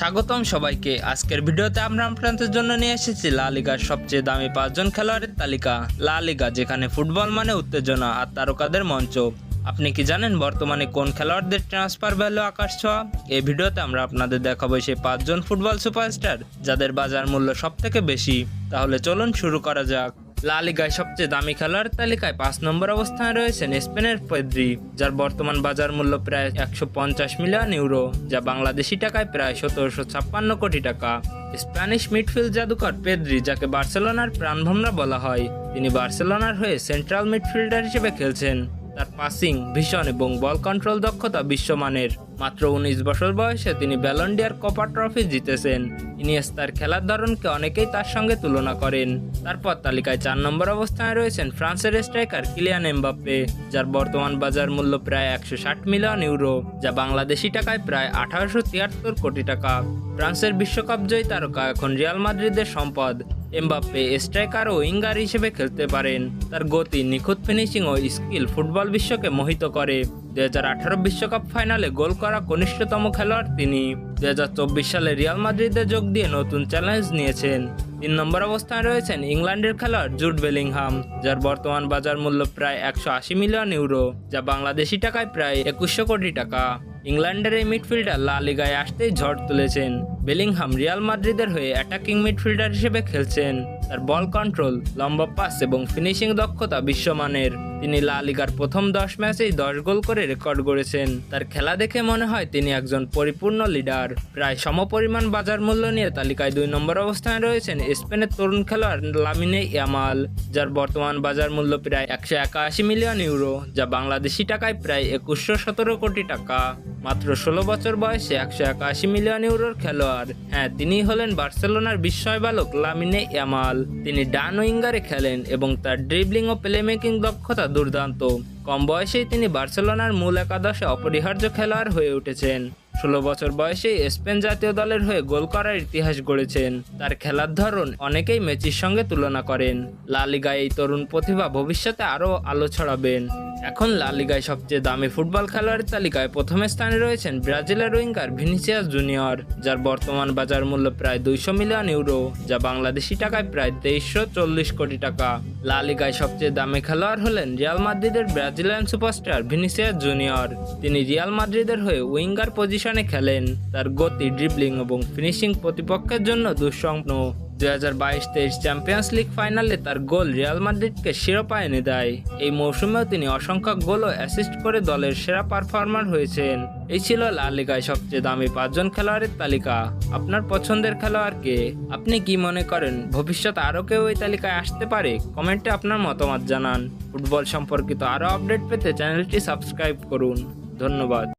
স্বাগতম সবাইকে। আজকের ভিডিওতে আমরা আপনাদের জন্য নিয়ে এসেছি লা লিগার সবচেয়ে দামি পাঁচজন খেলোয়াড়ের তালিকা। লা লিগা, যেখানে ফুটবল মানে উত্তেজনা আর তারকাদের মঞ্চ। আপনি কি জানেন বর্তমানে কোন খেলোয়াড়দের ট্রান্সফার ভ্যালু আকাশ ছোঁয়া? এই ভিডিওতে আমরা আপনাদের দেখাবো সেই পাঁচজন ফুটবল সুপারস্টার, যাদের বাজার মূল্য সব থেকে বেশি। তাহলে চলুন শুরু করা যাক। লা লিগায় সবচেয়ে দামি খেলোয়াড় তালিকায় পাঁচ নম্বর অবস্থানে রয়েছেন স্পেনের পেদ্রি, যার বর্তমান বাজার মূল্য প্রায় একশো পঞ্চাশ মিলিয়ন ইউরো, যা বাংলাদেশি টাকায় প্রায় সতেরোশো ছাপ্পান্ন কোটি টাকা। স্প্যানিশ মিডফিল্ড জাদুকর পেদ্রি, যাকে বার্সেলোনার প্রাণভোমরা বলা হয়, তিনি বার্সেলোনার হয়ে সেন্ট্রাল মিডফিল্ডার হিসেবে খেলছেন। তার পাসিং ভীষণ এবং বল কন্ট্রোল দক্ষতা বিশ্বমানের। মাত্র উনিশ বছর বয়সে তিনি ব্যালন্ডিয়ার কপার ট্রফি জিতেছেন। ইনিয়েস্তার খেলার ধরনকে অনেকেই তার সঙ্গে তুলনা করেন। তারপর তালিকায় চার নম্বর অবস্থানে রয়েছেন ফ্রান্সের স্ট্রাইকার কিলিয়ান এমবাপ্পে, যার বর্তমান বাজার মূল্য প্রায় একশো ষাট মিলিয়ন ইউরো, যা বাংলাদেশি টাকায় প্রায় আঠারোশো তিয়াত্তর কোটি টাকা। ফ্রান্সের বিশ্বকাপ জয়ী তারকা এখন রিয়াল মাদ্রিদের সম্পদ। এমবাপ্পে স্ট্রাইকার ও উইঙ্গার হিসেবে খেলতে পারেন। তার গতি, নিখুঁত ফিনিশিং ও স্কিল ফুটবল বিশ্বকে মোহিত করে। আঠারো বিশ্বকাপ ফাইনালে গোল করা কনিষ্ঠতম খেলোয়াড় তিনি। দু হাজার চব্বিশ সালে রিয়াল মাদ্রিদে যোগ দিয়ে নতুন চ্যালেঞ্জ নিয়েছেন। তিন নম্বর অবস্থানে রয়েছেন ইংল্যান্ডের খেলোয়াড় জুট বেলিংহাম, যার বর্তমান বাজার মূল্য প্রায় একশো আশি মিলিয়ন ইউরো, যা বাংলাদেশি টাকায় প্রায় একুশশো কোটি টাকা। ইংল্যান্ডের এই মিডফিল্ডার লা লিগায় আসতেই ঝড় তুলেছেন। বেলিংহাম রিয়াল মাদ্রিদের হয়ে অ্যাটাকিং মিডফিল্ডার হিসেবে খেলছেন। তার বল কন্ট্রোল লম্বা পাস এবং ফিনিশিং দক্ষতা বিশ্বমানের। তিনি লা লিগার প্রথম দশ ম্যাচেই দশ গোল করে রেকর্ড গড়েছেন। তার খেলা দেখে মনে হয় তিনি একজন পরিপূর্ণ লিডার প্রায় সমপরিমাণ বাজার মূল্য নিয়ে তালিকায় দুই নম্বর অবস্থানে রয়েছেন স্পেনের তরুণ খেলোয়াড় লামিনে ইয়ামাল, যার বর্তমান বাজার মূল্য প্রায় একশো একাশি মিলিয়ন ইউরো, যা বাংলাদেশি টাকায় প্রায় একুশশো সতেরো কোটি টাকা। মাত্র ষোলো বছর বয়সে একশো একাশি মিলিয়ন ইউরোর খেলোয়াড় হ্যাঁ তিনি হলেন বার্সেলোনার বিস্ময় বালক লামিনে ইয়ামাল। তিনি ডান উইঙ্গারে খেলেন এবং তার ড্রিবলিং ও প্লেমেকিং দক্ষতা দুর্দান্ত। কম বয়সেই তিনি বার্সেলোনার মূল একাদশে অপরিহার্য খেলোয়াড় হয়ে উঠেছেন। ষোলো বছর বয়সেই স্পেন জাতীয় দলের হয়ে গোল করার ইতিহাস গড়েছেন। তার খেলার ধরন অনেকেই মেসির সঙ্গে তুলনা করেন। লা লিগায় এই তরুণ প্রতিভা ভবিষ্যতে আরও আলো ছড়াবেন। এখন লা লিগায় সবচেয়ে দামি ফুটবল খেলোয়াড়ের তালিকায় প্রথম স্থানে রয়েছেন ব্রাজিলের উইঙ্গার ভিনিসিয়াস জুনিয়র, যার বর্তমান বাজার মূল্য প্রায় দুইশো মিলিয়ন ইউরো, যা বাংলাদেশি টাকায় প্রায় তেইশশো চল্লিশ কোটি টাকা। লা লিগায় সবচেয়ে দামি খেলোয়াড় হলেন রিয়াল মাদ্রিদের ব্রাজিলিয়ান সুপারস্টার ভিনিসিয়াস জুনিয়র। তিনি রিয়াল মাদ্রিদের হয়ে উইঙ্গার পজিশনে খেলেন, তার গতি ড্রিবলিং এবং ফিনিশিং প্রতিপক্ষের জন্য দুঃস্বপ্ন। দুই হাজার বাইশ তেইশ চ্যাম্পিয়ন্স লিগ ফাইনালে তার গোল রিয়াল মাদ্রিদকে শিরোপা এনে দেয়। এই মৌসুমেও তিনি অসংখ্য গোল ও অ্যাসিস্ট করে দলের সেরা পারফর্মার হয়েছেন। এই ছিল লা লিগায় সবচেয়ে দামি পাঁচজন খেলোয়াড়ের তালিকা। আপনার পছন্দের খেলোয়াড়কে আপনি কি মনে করেন ভবিষ্যতে আরও কেউ এই তালিকায় আসতে পারে? কমেন্টে আপনার মতামত জানান। ফুটবল সম্পর্কিত আরও আপডেট পেতে চ্যানেলটি সাবস্ক্রাইব করুন। ধন্যবাদ।